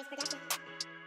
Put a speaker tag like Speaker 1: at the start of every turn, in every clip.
Speaker 1: Harvest Productive.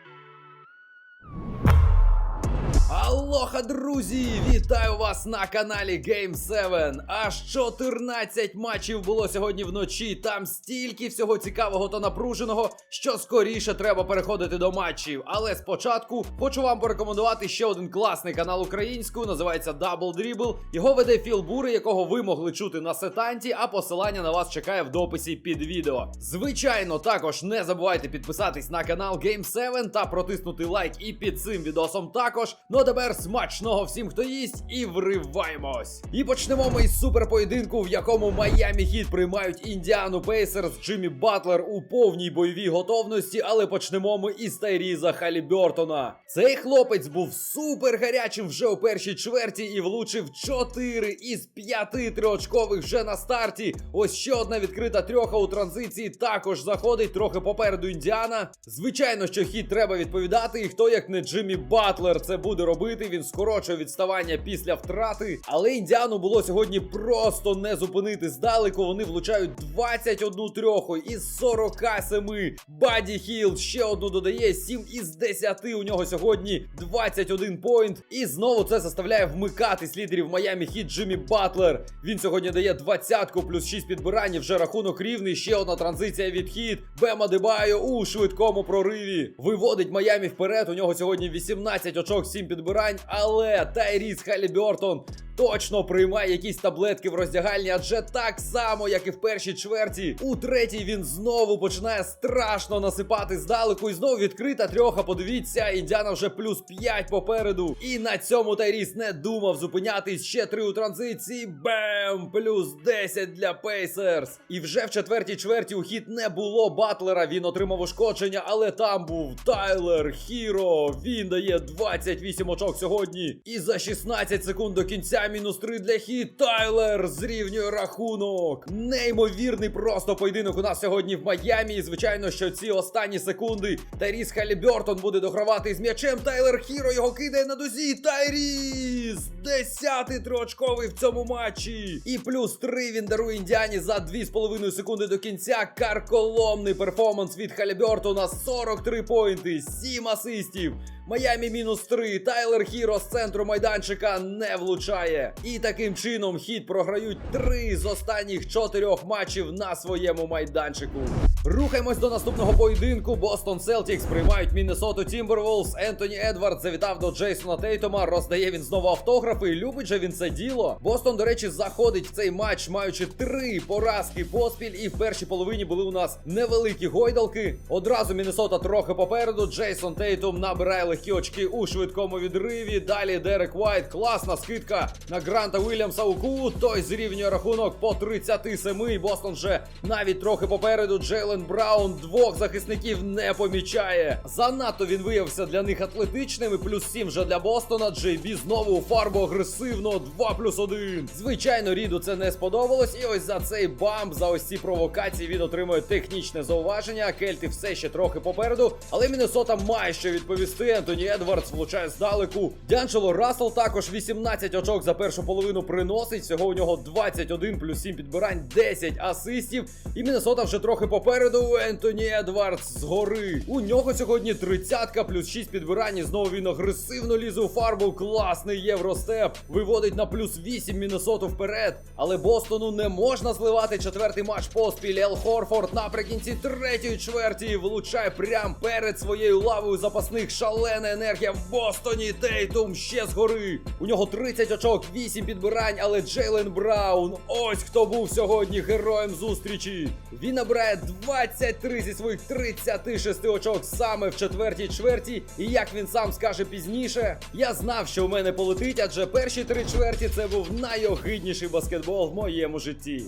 Speaker 2: Алоха, друзі! Вітаю вас на каналі Game 7. Аж 14 матчів було сьогодні вночі. Там стільки всього цікавого та напруженого, що скоріше треба переходити до матчів. Але спочатку хочу вам порекомендувати ще один класний канал українською. Називається Double Dribble. Його веде Філ Бури, якого ви могли чути на сетанті, а посилання на вас чекає в дописі під відео. Звичайно, також не забувайте підписатись на канал Game 7 та протиснути лайк і під цим відосом також. Ну тепер смачного всім, хто їсть, і вриваємось. І почнемо ми із суперпоєдинку, в якому Майами Хіт приймають Індіану Пейсерс, Джиммі Батлер у повній бойовій готовності, але почнемо ми із Тайріза Халібертона. Цей хлопець був супер гарячим вже у першій чверті і влучив 4 із 5 триочкових вже на старті. Ось ще одна відкрита трьоха у транзиції також заходить трохи попереду Індіана. Звичайно, що хід треба відповідати, і хто як не Джиммі Батлер це буде робити. Він скорочує відставання після втрати. Але індіану було сьогодні просто не зупинити здалеку. Вони влучають 21 трьоху із 47. Баді Хіл ще одну додає 7 із 10. У нього сьогодні 21 поінт. І знову це заставляє вмикатись лідерів Майами Хіт Джиммі Батлер. Він сьогодні дає 20 плюс 6 підбирань. Вже рахунок рівний. Ще одна транзиція від хід. Бема Дебайо у швидкому прориві. Виводить Майами вперед. У нього сьогодні 18 очок, 7 підбирань. Але Тайріс Халібертон точно приймає якісь таблетки в роздягальні, адже так само, як і в першій чверті. У третій він знову починає страшно насипати здалеку. І знову відкрита трьоха. Подивіться, індіана вже плюс 5 попереду. І на цьому Тайріс не думав зупинятись. Ще три у транзиції. Бем! Плюс 10 для Пейсерс. І вже в четвертій чверті у хід не було Батлера. Він отримав ушкодження, але там був Тайлер Хіро. Він дає 28 очок сьогодні. І за 16 секунд до кінця мінус 3 для хід. Тайлер зрівнює рахунок. Неймовірний просто поєдинок у нас сьогодні в Майамі. І звичайно, що ці останні секунди Тайріс Халібертон буде догравати з м'ячем. Тайлер Хіро його кидає на дозі. Тайріс! Десятий триочковий в цьому матчі. І плюс 3 він дарує індіані за 2,5 секунди до кінця. Карколомний перформанс від Халібертона. 43 поінти, 7 асистів. Майамі мінус 3. Тайлер Хіро з центру майданчика не влучає. І таким чином хід програють 3 з останніх 4 матчів на своєму майданчику. Рухаємось до наступного поєдинку. Бостон Селтікс приймають Міннесоту Тімберволс. Ентоні Едвард завітав до Джейсона Тейтома. Роздає він знову автографи. Любить же він це діло. Бостон, до речі, заходить в цей матч, маючи три поразки поспіль. І в першій половині були у нас невеликі гойдалки. Одразу Міннесота трохи попереду. Джейсон Тейтум набирає легкі очки у швидкому відриві. Далі Дерек Вайт. Класна скидка на Гранта Вільямса у кут. Той зрівнює рахунок по 37. І Бостон вже навіть трохи попереду. Джейлен Браун двох захисників не помічає. Занадто він виявився для них атлетичним. І плюс 7 вже для Бостона. Джей Бі знову у фарбу агресивно. 2 плюс 1. Звичайно, Ріду це не сподобалось. І ось за цей бамп, за ось ці провокації він отримує технічне зауваження. Кельти все ще трохи попереду. Але Міннесота має що відповісти. Ентоні Едвардс влучає здалеку. Дянчело Рассел також 18 очок за першу половину приносить. Всього у нього 21 плюс 7 підбирань, 10 асистів. І Міннесота вже трохи попереду. Ентоні Едвардс згори. У нього сьогодні 30 плюс 6 підбирань. І знову він агресивно лізе у фарбу. Класний євростеп. Виводить на плюс 8 Міннесоту вперед. Але Бостону не можна зливати четвертий матч поспіль. Ел Хорфорд наприкінці третьої чверті влучає прямо перед своєю лавою запасних. Шалена енергія в Бостоні. Тейтум ще згори. У нього 30 очок, 8 підбирань, але Джейлен Браун. Ось хто був сьогодні героєм зустрічі. Він набирає 23 зі своїх 36 очок саме в четвертій чверті. І як він сам скаже пізніше, я знав, що у мене полетить, адже перші три чверті це був найогидніший баскетбол в моєму житті.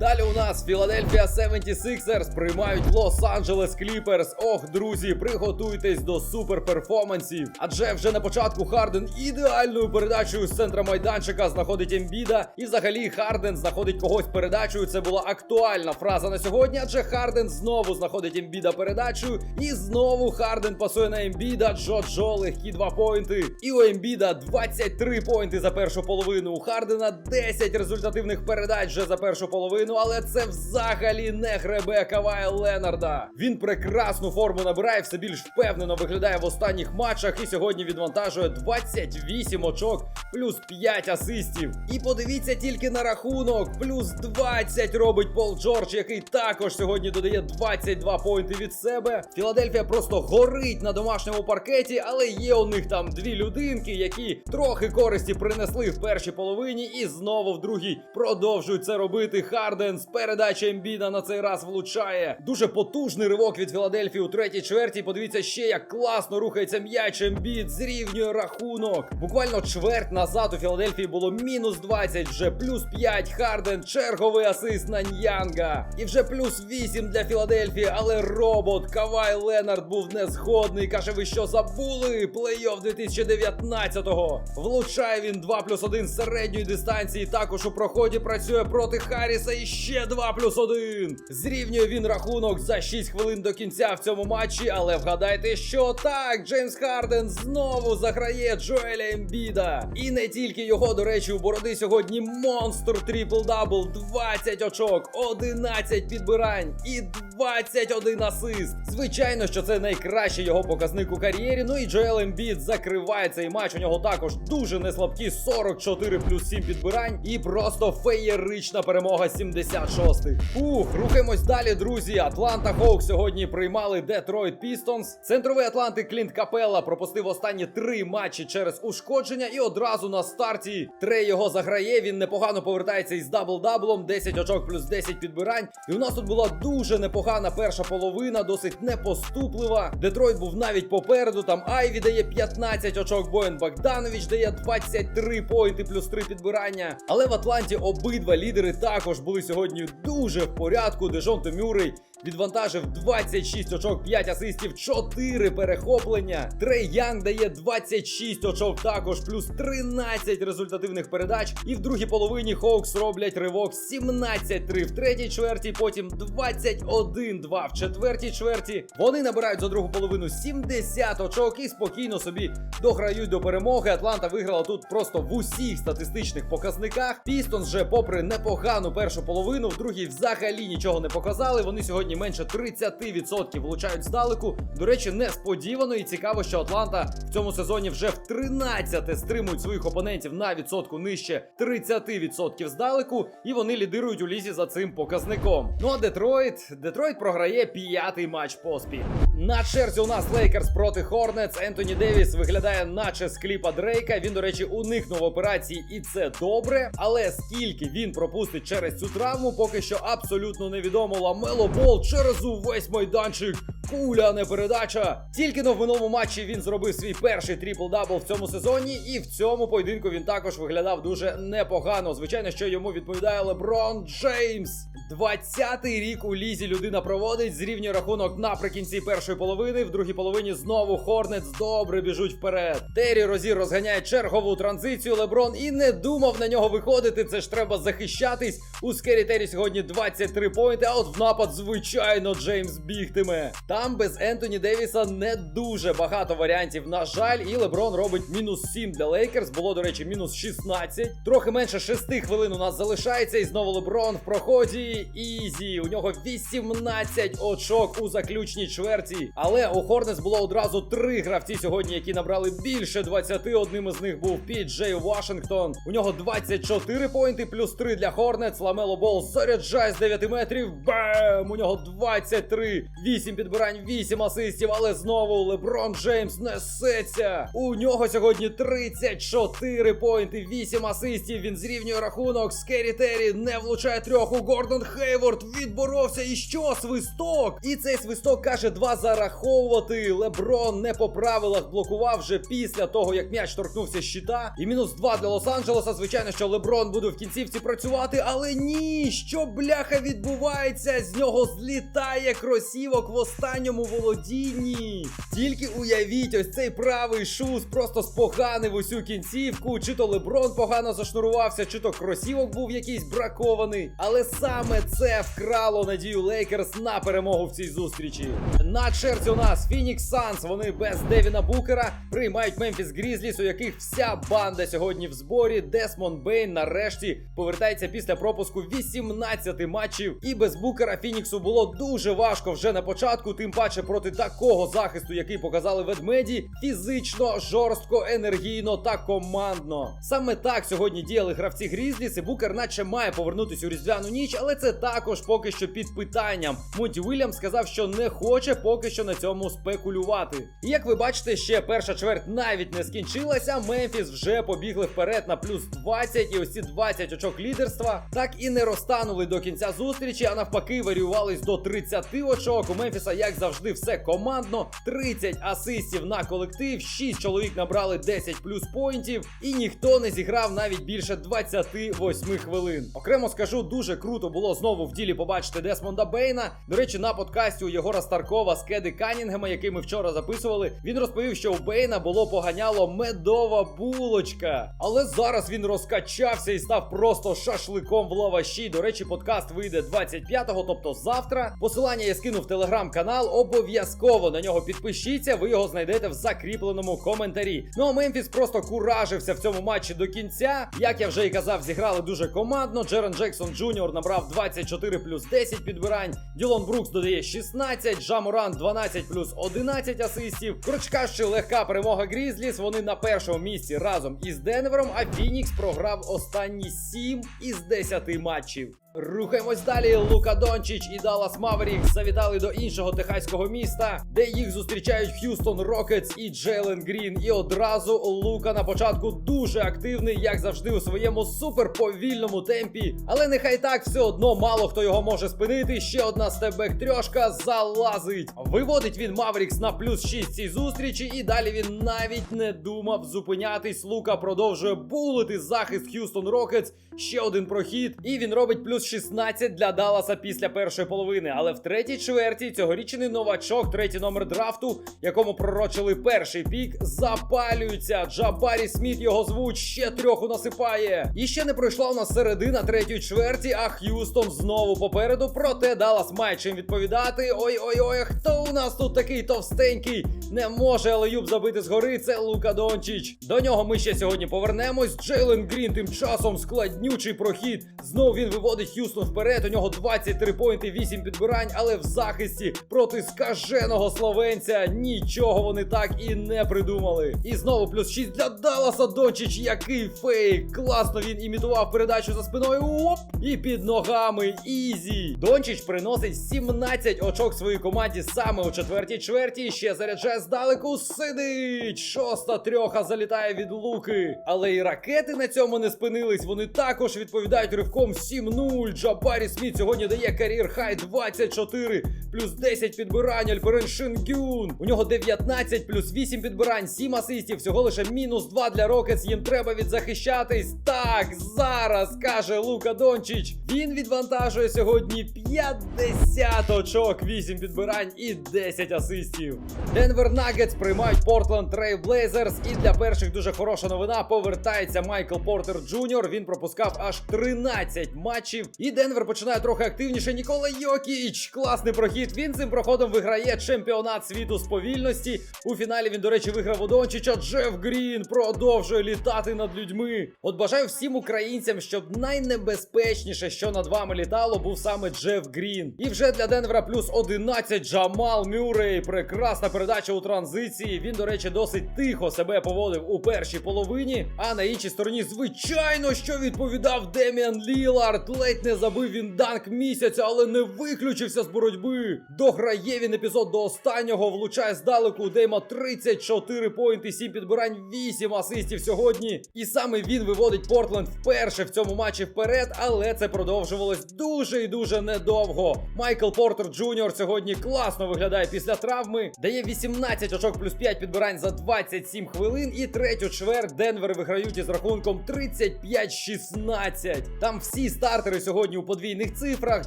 Speaker 2: Далі у нас Філадельфія 76ers приймають Лос-Анджелес Кліперс. Ох, друзі, приготуйтесь до супер перформансів. Адже вже на початку Харден ідеальною передачею з центра майдану. Майданчика знаходить Ембіда, і взагалі Харден знаходить когось передачею. Це була актуальна фраза на сьогодні, адже Харден знову знаходить Ембіда передачею, і знову Харден пасує на Ембіда. Джо Джо легкі два поінти. І у Ембіда 23 поінти за першу половину. У Хардена 10 результативних передач вже за першу половину, але це взагалі не гребе Кавая Ленарда. Він прекрасну форму набирає, все більш впевнено виглядає в останніх матчах і сьогодні відвантажує 28 очок, плюс 5 асистів. І подивіться тільки на рахунок, плюс 20 робить Пол Джордж, який також сьогодні додає 22 поінти від себе. Філадельфія просто горить на домашньому паркеті, але є у них там дві людинки, які трохи користі принесли в першій половині, і знову в другій продовжують це робити. Харден з передачі Ембіда на цей раз влучає. Дуже потужний ривок від Філадельфії у третій чверті. Подивіться ще, як класно рухається м'яч Ембід, зрівнює рахунок. Буквально чверть назад у Філадельфії було мінус 20, вже плюс 5. Харден, черговий асист на Ньянга. І вже плюс 8 для Філадельфії, але робот Кавай Ленард був не згодний. Каже, ви що забули? Плей-офф 2019-го. Влучає він 2 плюс 1 з середньої дистанції. Також у проході працює проти Харріса і ще 2 плюс 1. Зрівнює він рахунок за 6 хвилин до кінця в цьому матчі. Але вгадайте, що так, Джеймс Харден знову заграє Джоеля Ембіда. І не тільки його, до речі, у бороди сьогодні монстр трипл-дабл, 20 очок, 11 підбирань і 21 асист. Звичайно, що це найкращий його показник у кар'єрі. Ну і Джоел Ембід закриває цей матч. У нього також дуже неслабкі 44 плюс 7 підбирань. І просто феєрична перемога 76. Ух, рухаємось далі, друзі. Атланта Хоук сьогодні приймали Детройт Пістонс. Центровий Атланти Клінт Капелла пропустив останні три матчі через ушкодження. І одразу на старті Трей його заграє. Він непогано повертається із дабл-даблом. 10 очок плюс 10 підбирань. І у нас тут була дуже непогана перша половина, досить непоступлива. Детройт був навіть попереду. Там Айві дає 15 очок. Боєн Богданович дає 23 поінти плюс 3 підбирання. Але в Атланті обидва лідери також були сьогодні дуже в порядку. Дежонто Мюррей відвантажив 26 очок, 5 асистів, 4 перехоплення. Трей Янг дає 26 очок, також плюс 13 результативних передач. І в другій половині Хоукс роблять ривок 17-3 в третій чверті, потім 21-2 в четвертій чверті. Вони набирають за другу половину 70 очок і спокійно собі дограють до перемоги. Атланта виграла тут просто в усіх статистичних показниках. Пістонс же, попри непогану першу половину, в другій взагалі нічого не показали. Вони сьогодні менше 30% влучають здалеку. До речі, несподівано і цікаво, що Атланта в цьому сезоні вже в 13 стримують своїх опонентів на відсотку нижче 30% здалеку, і вони лідирують у лізі за цим показником. Ну а Детройт, Детройт програє п'ятий матч поспіль. На черзі у нас Лейкерс проти Хорнетс. Ентоні Девіс виглядає, наче з кліпа Дрейка. Він, до речі, уникнув операції, і це добре. Але скільки він пропустить через цю травму, поки що абсолютно невідомо. Ламело Бол через увесь майданчик. Куля, не передача. Тільки но в минулому матчі він зробив свій перший трипл-дабл в цьому сезоні, і в цьому поєдинку він також виглядав дуже непогано. Звичайно, що йому відповідає Леброн Джеймс. 20-й рік у лізі людина проводить зрівнює рахунок наприкінці першої половини. В другій половині знову Хорнетс добре біжуть вперед. Террі Розір розганяє чергову транзицію. Леброн і не думав на нього виходити. Це ж треба захищатись. У Скері Террі сьогодні 23 поінти. А от в напад, звичайно, Джеймс бігтиме. Там без Ентоні Девіса не дуже багато варіантів. На жаль, і Леброн робить мінус 7 для Лейкерс. Було, до речі, мінус 16. Трохи менше 6 хвилин у нас залишається. І знову Леброн в проході. Ізі. У нього 18 очок у заключній чверті. Але у Хорнес було одразу три гравці сьогодні, які набрали більше 20. Одним із них був Піджей Вашингтон. У нього 24 поінти, плюс 3 для Хорнетс. Ламело Бол заряджає з 9 метрів. Бем! У нього 23. 8 підбирань, 8 асистів. Але знову Леброн Джеймс несеться. У нього сьогодні 34 поінти, 8 асистів. Він зрівнює рахунок. Скері Террі не влучає трьох у Гордон Хейворд відборовся і що? Свисток! І цей свисток каже два зараховувати. Леброн не по правилах блокував вже після того, як м'яч торкнувся щита. І мінус два для Лос-Анджелеса. Звичайно, що Леброн буде в кінцівці працювати, але ні, що бляха відбувається? З нього злітає кросівок в останньому володінні. Тільки уявіть, ось цей правий шуз просто споганив усю кінцівку. Чи то Леброн погано зашнурувався, чи то кросівок був якийсь бракований. Але саме це вкрало надію Лейкерс на перемогу в цій зустрічі. На черзі у нас Фінікс Санс. Вони без Девіна Букера приймають Мемфіс Грізліс, у яких вся банда сьогодні в зборі. Десмон Бейн нарешті повертається після пропуску 18 матчів. І без Букера Фініксу було дуже важко вже на початку, тим паче проти такого захисту, який показали ведмеді, фізично, жорстко, енергійно та командно. Саме так сьогодні діяли гравці Грізліс, і Букер наче має повернутися у різдвяну ніч, але це також поки що під питанням. Монті Вільям сказав, що не хоче поки що на цьому спекулювати. І як ви бачите, ще перша чверть навіть не скінчилася. Мемфіс вже побігли вперед на плюс 20, і ось ці 20 очок лідерства так і не розтанули до кінця зустрічі, а навпаки, варіювались до 30 очок. У Мемфіса, як завжди, все командно. 30 асистів на колектив, 6 чоловік набрали 10 плюс поінтів, і ніхто не зіграв навіть більше 28 хвилин. Окремо скажу, дуже круто було знову в ділі побачити Десмонда Бейна. До речі, на подкасті у Єгора Старкова з Кеди Канінгема, який ми вчора записували, він розповів, що у Бейна було поганяло медова булочка. Але зараз він розкачався і став просто шашликом в лаваші. До речі, подкаст вийде 25-го, тобто завтра. Посилання я скину в телеграм-канал. Обов'язково на нього підпишіться. Ви його знайдете в закріпленому коментарі. Ну а Мемфіс просто куражився в цьому матчі до кінця. Як я вже і казав, зіграли дуже командно. Джерен Джексон Джуніор набрав 24 плюс 10 підбирань. Ділон Брукс додає 16, Жаморан 12 плюс 11 асистів. Коротше кажучи, легка перемога Грізліс. Вони на першому місці разом із Денвером, а Фінікс програв останні 7 із 10 матчів. Рухаємось далі. Лука Дончич і Даллас Маверікс завітали до іншого техаського міста, де їх зустрічають Х'юстон Рокетс і Джейлен Грін. І одразу Лука на початку дуже активний, як завжди, у своєму суперповільному темпі. Але нехай так все одно мало хто його може спинити. Ще одна степбек трьошка залазить. Виводить він Маверікс на плюс 6 цій зустрічі, і далі він навіть не думав зупинятись. Лука продовжує булити захист Х'юстон Рокетс. Ще один прохід, і він робить плюс 16 для Далласа після першої половини. Але в третій чверті цьогорічний новачок, третій номер драфту, якому пророчили перший пік, запалюється. Джабарі Сміт його звуть, ще трьоху насипає. І ще не пройшла у нас середина третьої чверті, а Х'юстон знову попереду. Проте Даллас має чим відповідати. Ой-ой-ой, хто у нас тут такий товстенький? Не може Алеюб забити згори. Це Лука Дончич. До нього ми ще сьогодні повернемось. Джейлен Грін тим часом складнючий прохід. Знов він виводить Х'юстон вперед. У нього 23 поінти, 8 підбирань, але в захисті проти скаженого словенця нічого вони так і не придумали. І знову плюс 6 для Далласа Дончич. Який фейк! Класно він імітував передачу за спиною. Оп! І під ногами Ізі. Дончич приносить 17 очок своїй команді саме у четвертій чверті. Ще заряджає здалеку. Сидить. Шоста трьоха залітає від луки. Але і ракети на цьому не спинились. Вони також відповідають ривком 7-0. Джабарі Сміт сьогодні дає кар'єр хай 24 плюс 10 підбирань. Альперен Шингюн. У нього 19 плюс 8 підбирань, 7 асистів. Всього лише мінус 2 для Рокетс. Їм треба відзахищатись. Так, зараз каже Лука Дончич. Він відвантажує сьогодні 50 очок, 8 підбирань і 10 асистів. Денвер Нагетс приймають Портленд Трей Блейзерс. І для перших дуже хороша новина. Повертається Майкл Портер Джуніор. Він пропускав аж 13 матчів. І Денвер починає трохи активніше. Нікола Йокіч. Класний прохід. Він цим проходом виграє чемпіонат світу з повільності. У фіналі він, до речі, виграв у Дончича. Джеф Грін продовжує літати над людьми. От бажаю всім українцям, щоб найнебезпечніше, що над вами літало, був саме Джеф Грін. І вже для Денвера плюс 11 Джамал Мюррей. Прекрасна передача у транзиції. Він, до речі, досить тихо себе поводив у першій половині. А на іншій стороні, звичайно, що відповідав Деміан Лілард. Ледь ледь не забив він данк місяця, але не виключився з боротьби. Дограє він епізод до останнього, влучає здалеку у Дейма 34 поінти, 7 підбирань, 8 асистів сьогодні. І саме він виводить Портленд вперше в цьому матчі вперед, але це продовжувалось дуже і дуже недовго. Майкл Портер Джуніор сьогодні класно виглядає після травми, дає 18 очок плюс 5 підбирань за 27 хвилин. І третю чверть Денвер виграють із рахунком 35-16. Там всі стартери сьогодні у подвійних цифрах.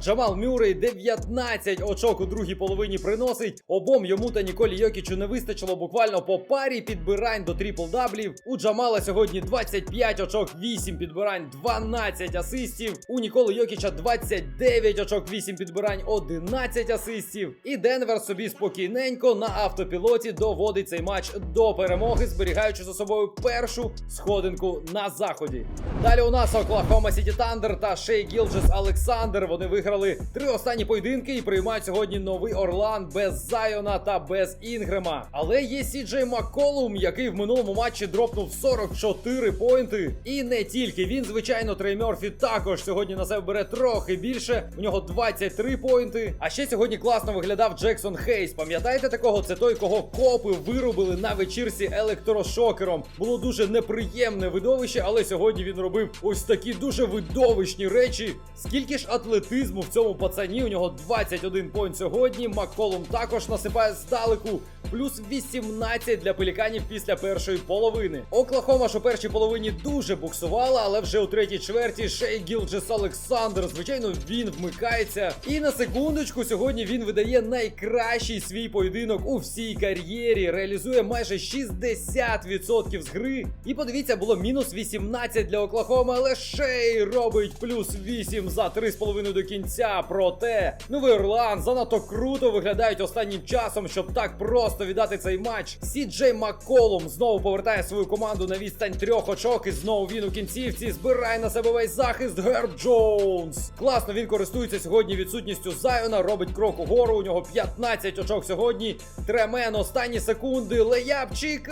Speaker 2: Джамал Мюррей 19 очок у другій половині приносить. Обом йому та Ніколі Йокічу не вистачило буквально по парі підбирань до трипл-даблів. У Джамала сьогодні 25 очок, 8 підбирань, 12 асистів. У Ніколи Йокіча 29 очок, 8 підбирань, 11 асистів. І Денвер собі спокійненько на автопілоті доводить цей матч до перемоги, зберігаючи за собою першу сходинку на заході. Далі у нас Оклахома Сіті Тандер та Шей Гілджес Олександр. Вони виграли три останні поєдинки і приймають сьогодні новий Орлан без Зайона та без Інгрема. Але є Сіджей Макколум, який в минулому матчі дропнув 44 поінти. І не тільки він, звичайно, Трей Мерфі також сьогодні на себе бере трохи більше. У нього 23 поінти. А ще сьогодні класно виглядав Джексон Хейс. Пам'ятаєте такого? Це той, кого копи вирубили на вечірці електрошокером. Було дуже неприємне видовище, але сьогодні він робив ось такі дуже видовищні речі. Скільки ж атлетизму в цьому пацані? У нього 21 поінт сьогодні. Макколум також насипає здалеку. Плюс 18 для пеліканів після першої половини. Оклахома ж у першій половині дуже буксувала, але вже у третій чверті Шей Гілджес Олександр. Звичайно, він вмикається. І на секундочку сьогодні він видає найкращий свій поєдинок у всій кар'єрі. Реалізує майже 60% з гри. І подивіться, було мінус 18 для Оклахоми, але Шей робить плюс 8 за 3,5 до кінця. Проте Новий Орлан занадто круто виглядають останнім часом, щоб так просто віддати цей матч. Сі Джей Макколум знову повертає свою команду на відстань трьох очок. І знову він у кінцівці збирає на себе весь захист. Герб Джонс. Класно він користується сьогодні відсутністю Зайона. Робить крок угору. У нього 15 очок сьогодні. Тремен останні секунди. Леяпчик.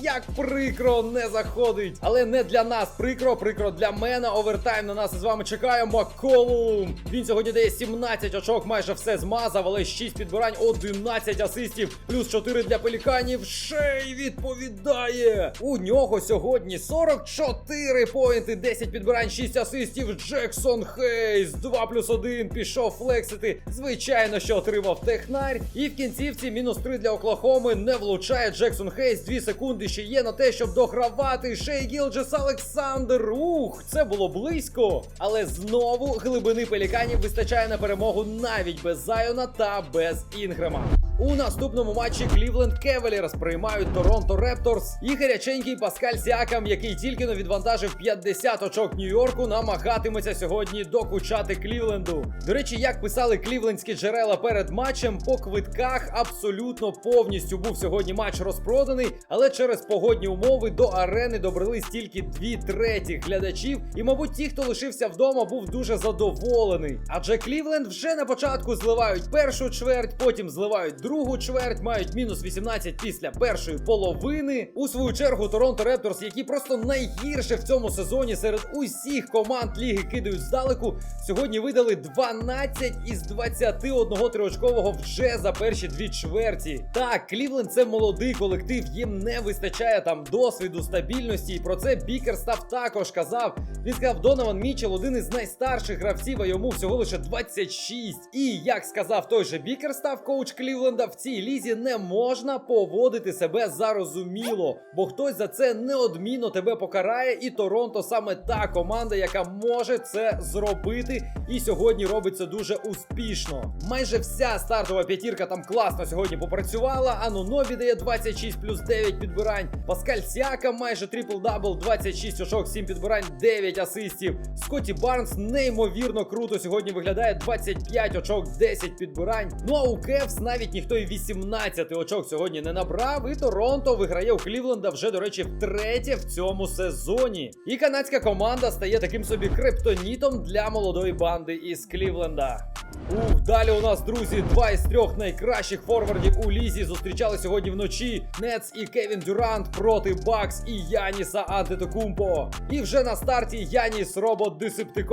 Speaker 2: Як прикро не заходить. Але не для нас прикро, прикро для мене. Овертайм на нас із вами чекає. Макколум. Він сьогодні дає 17 очок, майже все змазав, але 6 підбирань, 11 асистів, плюс 4 для пеліканів. Шей відповідає. У нього сьогодні 44 поінти, 10 підбирань, 6 асистів. Джексон Хейс. 2 плюс 1 пішов флексити. Звичайно, що отримав технарь. І в кінцівці мінус 3 для Оклахоми. Не влучає Джексон Хейс. 2 секунди ще є на те, щоб догравати. Шей Гілджес Олександр. Ух, це було близько. Але знову глибини пеліканів вистачає на перемогу навіть без Зайона та без Інгрема. У наступному матчі Клівленд Кевелірс приймають Торонто Репторс і гаряченький Паскаль Сіакам, який тільки но відвантажив 50 очок Нью-Йорку, намагатиметься сьогодні докучати Клівленду. До речі, як писали клівлендські джерела перед матчем, по квитках абсолютно повністю був сьогодні матч розпроданий, але через погодні умови до арени добрались тільки дві треті глядачів. І, мабуть, ті, хто лишився вдома, був дуже задоволений. Адже Клівленд вже на початку зливають першу чверть, потім зливають другу чверть, мають мінус 18 після першої половини. У свою чергу Торонто Репторс, які просто найгірше в цьому сезоні серед усіх команд ліги кидають здалеку, сьогодні видали 12 із 21 триочкового вже за перші дві чверті. Так, Клівленд це молодий колектив, їм не вистачає там досвіду, стабільності. І про це Бікерстав також казав. Він сказав, Донован Мічел один із найстарших гравців, а йому всього лише 26. І як сказав той же Бікерстав, коуч Клівленда, в цій лізі не можна поводити себе зарозуміло, бо хтось за це неодмінно тебе покарає. І Торонто саме та команда, яка може це зробити. І сьогодні робить це дуже успішно. Майже вся стартова п'ятірка там класно сьогодні попрацювала. Анунові дає 26 плюс 9 підбирань. Паскаль Сіака майже трипл-дабл, 26 очок, 7 підбирань, 9 асистів. Скотті Барнс неймовірно круто сьогодні виглядає 25 очок, 10 підбирань. Ну а у Кевс навіть ніхто й 18 очок сьогодні не набрав. І Торонто виграє у Клівленда вже, до речі, втретє в цьому сезоні. І канадська команда стає таким собі криптонітом для молодої банди із Клівленда. Ух, далі у нас, друзі, два із трьох найкращих форвардів у лізі зустрічали сьогодні вночі. Нец і Кевін Дюрант проти Бакс і Яніса Антетокумпо. І вже на старті Яніс робот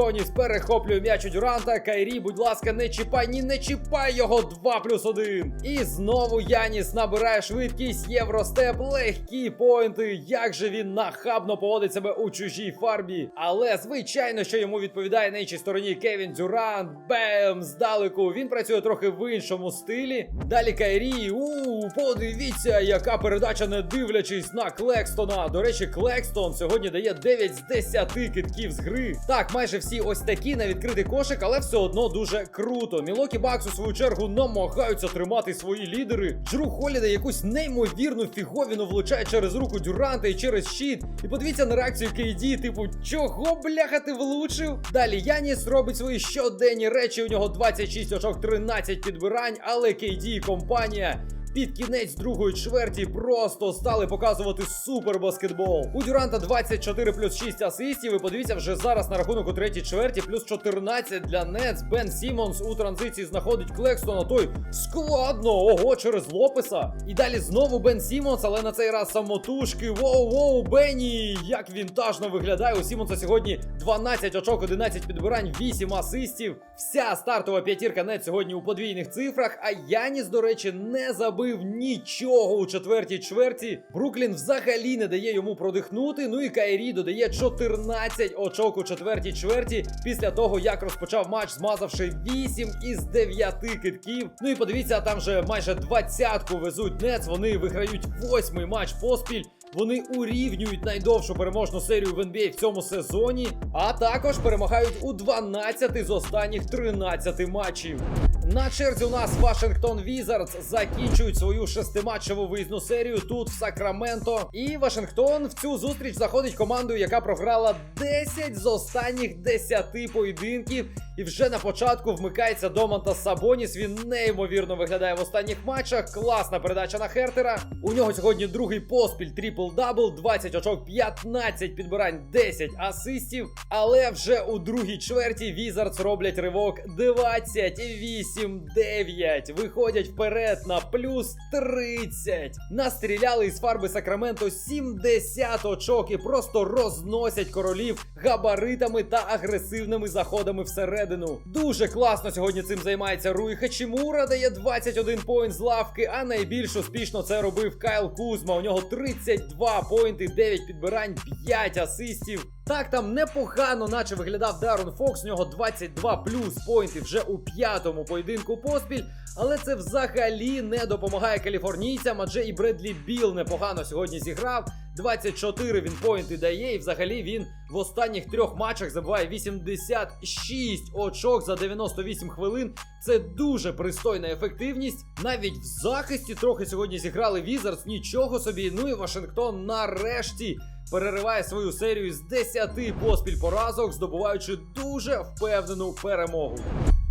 Speaker 2: Десептиконіс перехоплює м'яч у Дюранта. Кайрі, будь ласка, не чіпай, ні, не чіпай його 2 плюс 1. І знову Яніс набирає швидкість, євростеп, легкі поінти. Як же він нахабно поводить себе у чужій фарбі. Але звичайно, що йому відповідає на іншій стороні Кевін Дюрант. Бем! Здалеку. Він працює трохи в іншому стилі. Далі Кайрі. У, подивіться, яка передача, не дивлячись на Клекстона. До речі, Клекстон сьогодні дає 9 з 10 китків з гри. Так, майже всі ось такі на відкритий кошик, але все одно дуже круто. Мілокі Бакс у свою чергу намагаються тримати свої лідери. Джру Холіде якусь неймовірну фіговіну влучає через руку Дюранта і через щит. І подивіться на реакцію KD, типу, чого бляха ти влучив? Далі Яніс робить свої щоденні речі. У нього 26 очок, 13 підбирань, але KD і компанія. Під кінець другої чверті просто стали показувати супер баскетбол. У Дюранта 24 плюс 6 асистів. І подивіться вже зараз на рахунок у третій чверті, плюс 14 для Нетс. Бен Сімонс у транзиції знаходить Клекстона. Той складно, ого, через Лопеса. І далі знову Бен Сімонс, але на цей раз самотужки. Воу, воу, Бенні! Як вінтажно виглядає. У Сімонса сьогодні 12 очок, 11 підбирань, 8 асистів. Вся стартова п'ятірка Нетс сьогодні у подвійних цифрах. А Яніс, до речі, не забив нічого у четвертій чверті. Бруклін взагалі не дає йому продихнути. Ну і Кайрі додає 14 очок у четвертій чверті після того, як розпочав матч, змазавши 8 із 9 китків. Ну і подивіться, там же майже двадцятку везуть Нец. Вони виграють восьмий матч поспіль. Вони урівнюють найдовшу переможну серію в NBA в цьому сезоні, а також перемагають у 12 з останніх 13 матчів. На черзі у нас Вашингтон Візардс закінчують свою шестиматчеву виїзну серію тут в Сакраменто. І Вашингтон в цю зустріч заходить командою, яка програла 10 з останніх 10 поєдинків. І вже на початку вмикається Домантас Сабоніс. Він неймовірно виглядає в останніх матчах. Класна передача на Хертера. У нього сьогодні другий поспіль трипл-дабл, 20 очок, 15 підбирань, 10 асистів. Але вже у другій чверті Візардс роблять ривок 28-9. Виходять вперед на плюс 30. Настріляли із фарби Сакраменто 70 очок і просто розносять королів габаритами та агресивними заходами всередину. Дуже класно сьогодні цим займається Руї Хачімура, дає 21 поінт з лавки, а найбільш успішно це робив Кайл Кузма. У нього 32 поінти, 9 підбирань, 5 асистів. Так, там непогано, наче виглядав Дарон Фокс. У нього 22 плюс поінти вже у п'ятому поєдинку поспіль. Але це взагалі не допомагає каліфорнійцям, адже і Бредлі Біл непогано сьогодні зіграв. 24 він поінти дає, і взагалі він в останніх трьох матчах забиває 86 очок за 98 хвилин. Це дуже пристойна ефективність. Навіть в захисті трохи сьогодні зіграли Візардс, нічого собі. Ну і Вашингтон нарешті перериває свою серію з 10 поспіль поразок, здобуваючи дуже впевнену перемогу.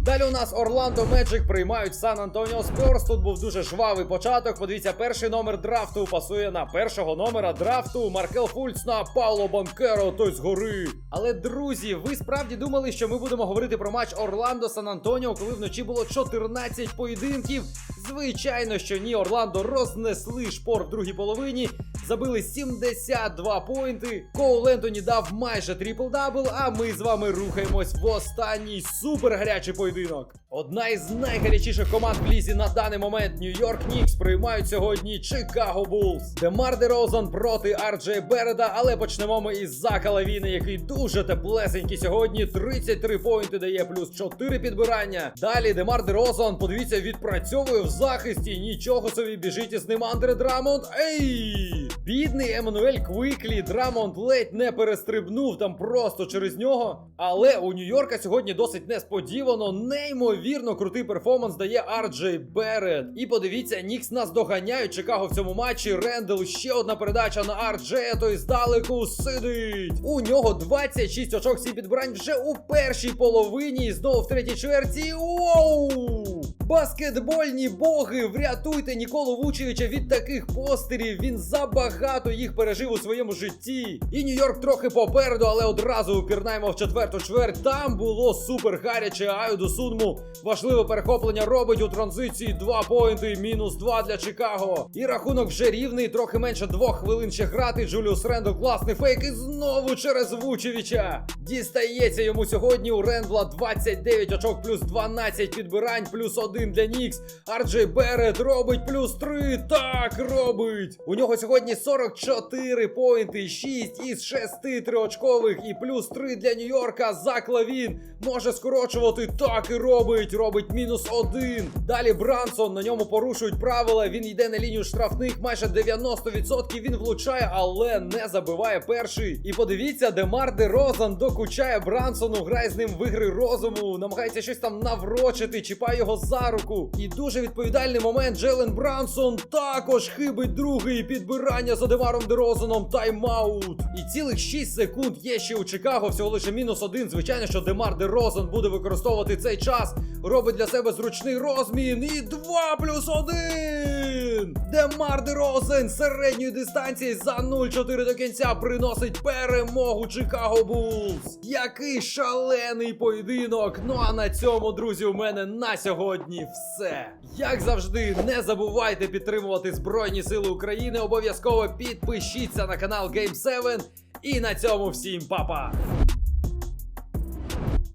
Speaker 2: Далі у нас Орландо Меджик приймають Сан Антоніо Спорс. Тут був дуже жвавий початок. Подивіться, перший номер драфту пасує на першого номера драфту. Маркел Фульц на Пауло Банкеро, той згори. Але друзі, ви справді думали, що ми будемо говорити про матч Орландо Сан Антоніо, коли вночі було 14 поєдинків. Звичайно, що ні, Орландо рознесли шпор в другій половині. Забили 72 поінти. Коул Ентоні дав майже трипл-дабл, а ми з вами рухаємось в останній супер гарячий поєдинок. Одна із найгарячіших команд в лізі на даний момент Нью-Йорк Нікс приймають сьогодні Чикаго Буллс. Демар Дерозан проти Арджея Береда, але почнемо ми із Зака Лавіни, який дуже теплесенький сьогодні. 33 поінти дає, плюс 4 підбирання. Далі Демар Дерозан, подивіться, відпрацьовує в захисті. Нічого собі біжить із ним Андре Драмонд. Ей! Бідний Еммануель Квиклі, Драмонд ледь не перестрибнув там просто через нього. Але у Нью-Йорка сьогодні досить несподівано, неймовірно крутий перформанс дає Арджей Берет. І подивіться, Нікс нас доганяють Чикаго в цьому матчі. Рендел ще одна передача на Арджея, той здалеку сидить. У нього 26 очок сі підбирань вже у першій половині. І знову в третій чверті. Воу! Баскетбольні боги, врятуйте Ніколу Вучевича від таких постерів. Він забагато їх пережив у своєму житті. І Нью-Йорк трохи попереду, але одразу упірнаємо в четверту чверть. Там було супер гаряче. Айду Сунму важливе перехоплення робить у транзиції 2 поінти, мінус 2 для Чикаго. І рахунок вже рівний, трохи менше двох хвилин ще грати. Джуліус Рендо класний фейк і знову через Вучевича. Дістається йому сьогодні у Рендла 29 очок плюс 12 підбирань, плюс 1 для Нікс. Арджей Берет робить плюс 3. Так робить. У нього сьогодні 44 поінти, 6 із 6 триочкових і плюс 3 для Нью-Йорка. Зак Лавін може скорочувати. Так і робить. Робить мінус 1. Далі Брансон на ньому порушують правила. Він йде на лінію штрафних. Майже 90% він влучає, але не забиває перший. І подивіться, Демар Де Розан докучає Брансону, грає з ним в ігри розуму, намагається щось там наврочити, чіпає його за руку. І дуже відповідальний момент. Джелен Брансон також хибить другий підбирання за Демаром Дерозаном. Тайм-аут. І цілих 6 секунд є ще у Чикаго. Всього лише мінус один. Звичайно, що Демар Дерозан буде використовувати цей час. Робить для себе зручний розмін. І 2 плюс 1. Демар Де Розен з середньої дистанції за 0-4 до кінця приносить перемогу Чикаго Булls. Який шалений поєдинок. Ну а на цьому, друзі, у мене на сьогодні все. Як завжди, не забувайте підтримувати Збройні Сили України. Обов'язково підпишіться на канал Game7. І на цьому всім па-па!